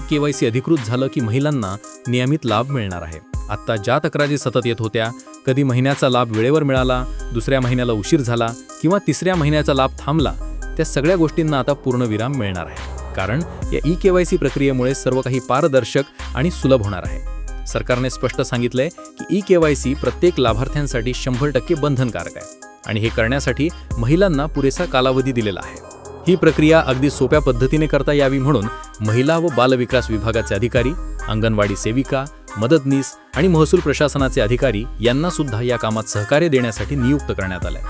के Y C अधिकृत झालं की महिलांना नियमित लाभ मिळणार आहे. आत्ता ज्या तक्रारी सतत येत होत्या कधी महिन्याचा लाभ वेळेवर मिळाला दुसऱ्या महिन्याला उशीर झाला किंवा तिसऱ्या महिन्याचा लाभ थांबला त्या सगळ्या गोष्टींना आता पूर्णविराम मिळणार आहे. कारण या ई के वाय सी प्रक्रियेमुळे सर्व काही पारदर्शक आणि सुलभ होणार आहे. सरकारने स्पष्ट सांगितलंय की ई के वाय सी प्रत्येक लाभार्थ्यांसाठी शंभर टक्के बंधनकारक आहे आणि हे करण्यासाठी महिलांना पुरेसा कालावधी दिलेला आहे. ही प्रक्रिया अगदी सोप्या पद्धतीने करता यावी म्हणून महिला व बालविकास विभागाचे अधिकारी अंगणवाडी सेविका मदतनीस आणि महसूल प्रशासनाचे अधिकारी यांना सुद्धा या कामात सहकार्य देण्यासाठी नियुक्त करण्यात आलंय.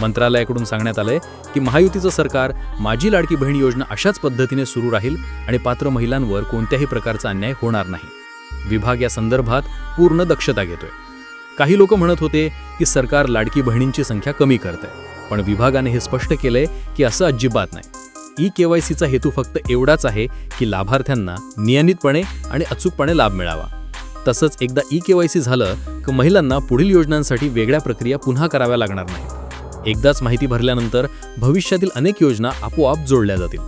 मंत्रालयाकडून सांगण्यात आलंय की महायुतीचं सरकार माझी लाडकी बहीण योजना अशाच पद्धतीने सुरू राहील आणि पात्र महिलांवर कोणत्याही प्रकारचा अन्याय होणार नाही. विभाग या संदर्भात पूर्ण दक्षता घेतोय. काही लोक म्हणत होते की सरकार लाडकी बहिणींची संख्या कमी करतंय पण विभागाने हे स्पष्ट केलंय की असं अजिबात नाही. ई केवायसीचा हेतू फक्त एवढाच आहे की लाभार्थ्यांना नियमितपणे आणि अचूकपणे लाभ मिळावा. तसंच एकदा ई केवायसी झालं की महिलांना पुढील योजनांसाठी वेगळ्या प्रक्रिया पुन्हा कराव्या लागणार नाहीत. एकदाच माहिती भरल्यानंतर भविष्यातील अनेक योजना आपोआप जोडल्या जातील.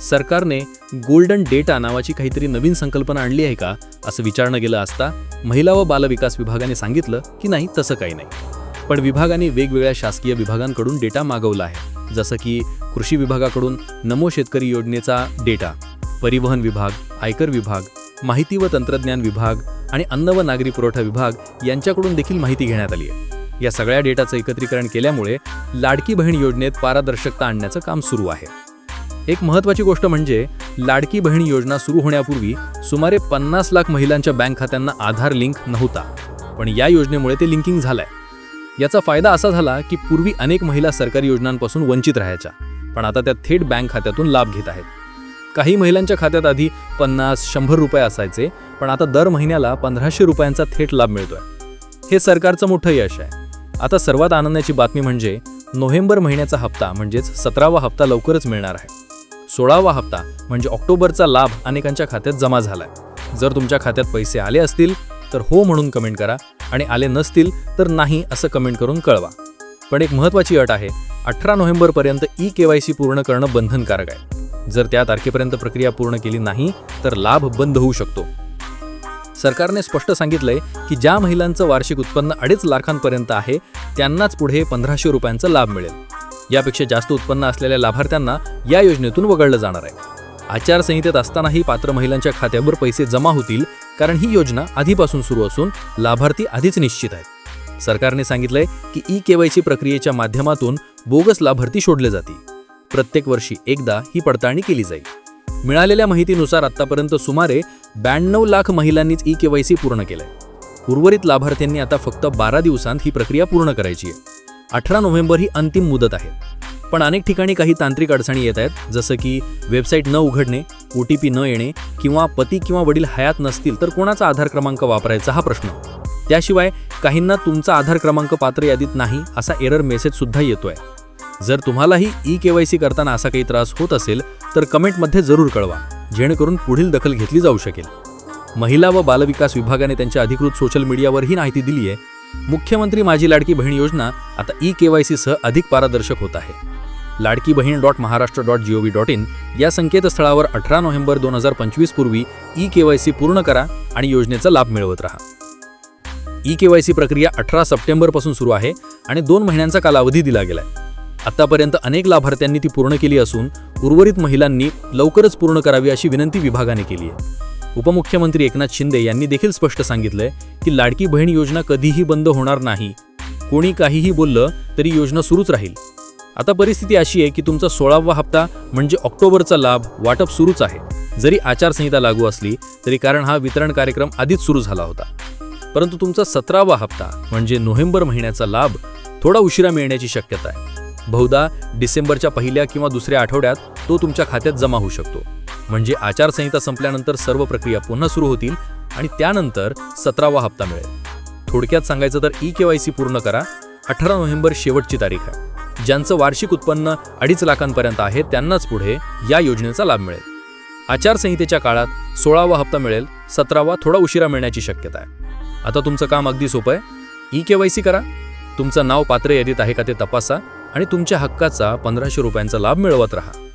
सरकारने गोल्डन डेटा नावाची काहीतरी नवीन संकल्पना आणली आहे का असं विचारणं गेलं असता महिला व बालविकास विभागाने सांगितलं की नाही तसं काही नाही. पण विभागाने वेगवेगळ्या शासकीय विभागांकडून डेटा मागवला आहे. जसं की कृषी विभागाकडून नमो शेतकरी योजनेचा डेटा परिवहन विभाग आयकर विभाग माहिती व तंत्रज्ञान विभाग आणि अन्न व नागरी पुरवठा विभाग यांच्याकडून देखील माहिती घेण्यात आली आहे. या सगळ्या डेटाचं एकत्रीकरण केल्यामुळे लाडकी बहीण योजनेत पारदर्शकता आणण्याचं काम सुरू आहे. एक महत्त्वाची गोष्ट म्हणजे लाडकी बहीण योजना सुरू होण्यापूर्वी सुमारे पन्नास लाख महिलांच्या बँक खात्यांना आधार लिंक नव्हता. पण या योजनेमुळे ते लिंकिंग झालंय. याचा फायदा असा झाला की पूर्वी अनेक महिला सरकारी योजनांपासून वंचित राहायच्या पण आता त्या थेट बँक खात्यातून लाभ घेत आहेत. काही महिलांच्या खात्यात आधी पन्नास शंभर रुपये असायचे पण आता दर महिन्याला पंधराशे रुपयांचा थेट लाभ मिळतोय. हे सरकारचं मोठं यश आहे. आता सर्वात आनंदाची बातमी म्हणजे नोव्हेंबर महिन्याचा हप्ता म्हणजेच सतरावा हप्ता लवकरच मिळणार आहे. सोळावा हप्ता म्हणजे ऑक्टोबरचा लाभ अनेकांच्या खात्यात जमा झालाय. जर तुमच्या खात्यात पैसे आले असतील तर हो म्हणून कमेंट करा आणि आले नसतील तर नाही असं कमेंट करून कळवा. पण एक महत्त्वाची अट आहे अठरा नोव्हेंबरपर्यंत ई के वाय सी पूर्ण करणं बंधनकारक आहे. जर त्या तारखेपर्यंत प्रक्रिया पूर्ण केली नाही तर लाभ बंद होऊ शकतो. सरकारने स्पष्ट सांगितलंय की ज्या महिलांचं वार्षिक उत्पन्न अडीच लाखांपर्यंत आहे त्यांनाच पुढे पंधराशे रुपयांचा लाभ मिळेल. यापेक्षा जास्त उत्पन्न असलेल्या लाभार्थ्यांना या योजनेतून वगळलं जाणार आहे. आचारसंहितेत असतानाही पात्र महिलांच्या खात्यावर पैसे जमा होतील कारण ही योजना आधीपासून सुरू असून लाभार्थी आधीच निश्चित आहेत. सरकारने सांगितलंय की ई केवायसी प्रक्रियेच्या माध्यमातून बोगस लाभार्थी शोधले जातील. प्रत्येक वर्षी एकदा ही पडताळणी केली जाईल. मिळालेल्या माहितीनुसार आतापर्यंत सुमारे ब्याण्णव लाख महिलांनीच ई केवायसी पूर्ण केलंय. उर्वरित लाभार्थ्यांनी आता फक्त बारा दिवसांत ही प्रक्रिया पूर्ण करायची आहे. अठरा नोव्हेंबर ही अंतिम मुदत आहे. पण अनेक ठिकाणी काही तांत्रिक अडचणी येत आहेत जसं की वेबसाईट न उघडणे ओ टी पी न येणे किंवा पती किंवा वडील हयात नसतील तर कोणाचा आधार क्रमांक वापरायचा हा प्रश्न. त्याशिवाय काहींना तुमचा आधार क्रमांक पात्र यादीत नाही असा एरर मेसेज सुद्धा येतोय. जर तुम्हालाही ई के वाय सी करताना असा काही त्रास होत असेल तर कमेंटमध्ये जरूर कळवा जेणेकरून पुढील दखल घेतली जाऊ शकेल. महिला व बालविकास विभागाने त्यांच्या अधिकृत सोशल मीडियावर ही माहिती दिली आहे मुख्यमंत्री माझी लाडकी बहीण योजना आता ई के वाय सीसह अधिक पारदर्शक होत आहे. Ladki Bahin dot Maharashtra dot G O V dot in या संकेतस्थळावर अठरा नोव्हेंबर दोन हजार पंचवीस पूर्वी ई के वाय सी पूर्ण करा आणि योजनेचा लाभ मिळवत राहा. ई के वाय सी प्रक्रिया अठरा सप्टेंबरपासून सुरू आहे आणि दोन महिन्यांचा कालावधी दिला गेलाय. आतापर्यंत अनेक लाभार्थ्यांनी ती पूर्ण केली असून उर्वरित महिलांनी लवकरच पूर्ण करावी अशी विनंती विभागाने केली आहे. उपमुख्यमंत्री एकनाथ शिंदे यांनी देखील स्पष्ट सांगितलंय की लाडकी बहीण योजना कधीही बंद होणार नाही. कोणी काहीही बोललं तरी योजना सुरूच राहील. आता परिस्थिती अशी आहे की तुमचा सोळावा हप्ता म्हणजे ऑक्टोबरचा लाभ वाटप सुरूच आहे. जरी आचारसंहिता लागू असली तरी कारण हा वितरण कार्यक्रम आधीच सुरू झाला होता. परंतु तुमचा सतरावा हप्ता म्हणजे नोव्हेंबर महिन्याचा लाभ थोडा उशिरा मिळण्याची शक्यता आहे. बहुधा डिसेंबरच्या पहिल्या किंवा दुसऱ्या आठवड्यात तो तुमच्या खात्यात जमा होऊ शकतो. म्हणजे आचारसंहिता संपल्यानंतर सर्व प्रक्रिया पुन्हा सुरू होतील आणि त्यानंतर सतरावा हप्ता मिळेल. थोडक्यात सांगायचं तर ई के वाय सी पूर्ण करा. अठरा नोव्हेंबर शेवटची तारीख आहे. ज्यांचं वार्षिक उत्पन्न अडीच लाखांपर्यंत आहे त्यांनाच पुढे या योजनेचा लाभ मिळेल. आचारसंहितेच्या काळात सोळावा हप्ता मिळेल सतरावा थोडा उशिरा मिळण्याची शक्यता आहे. आता तुमचं काम अगदी सोपं आहे. ई के वाय सी करा. तुमचं नाव पात्र यादीत आहे का ते तपासा आणि तुमच्या हक्काचा पंधराशे रुपयांचा लाभ मिळवत राहा.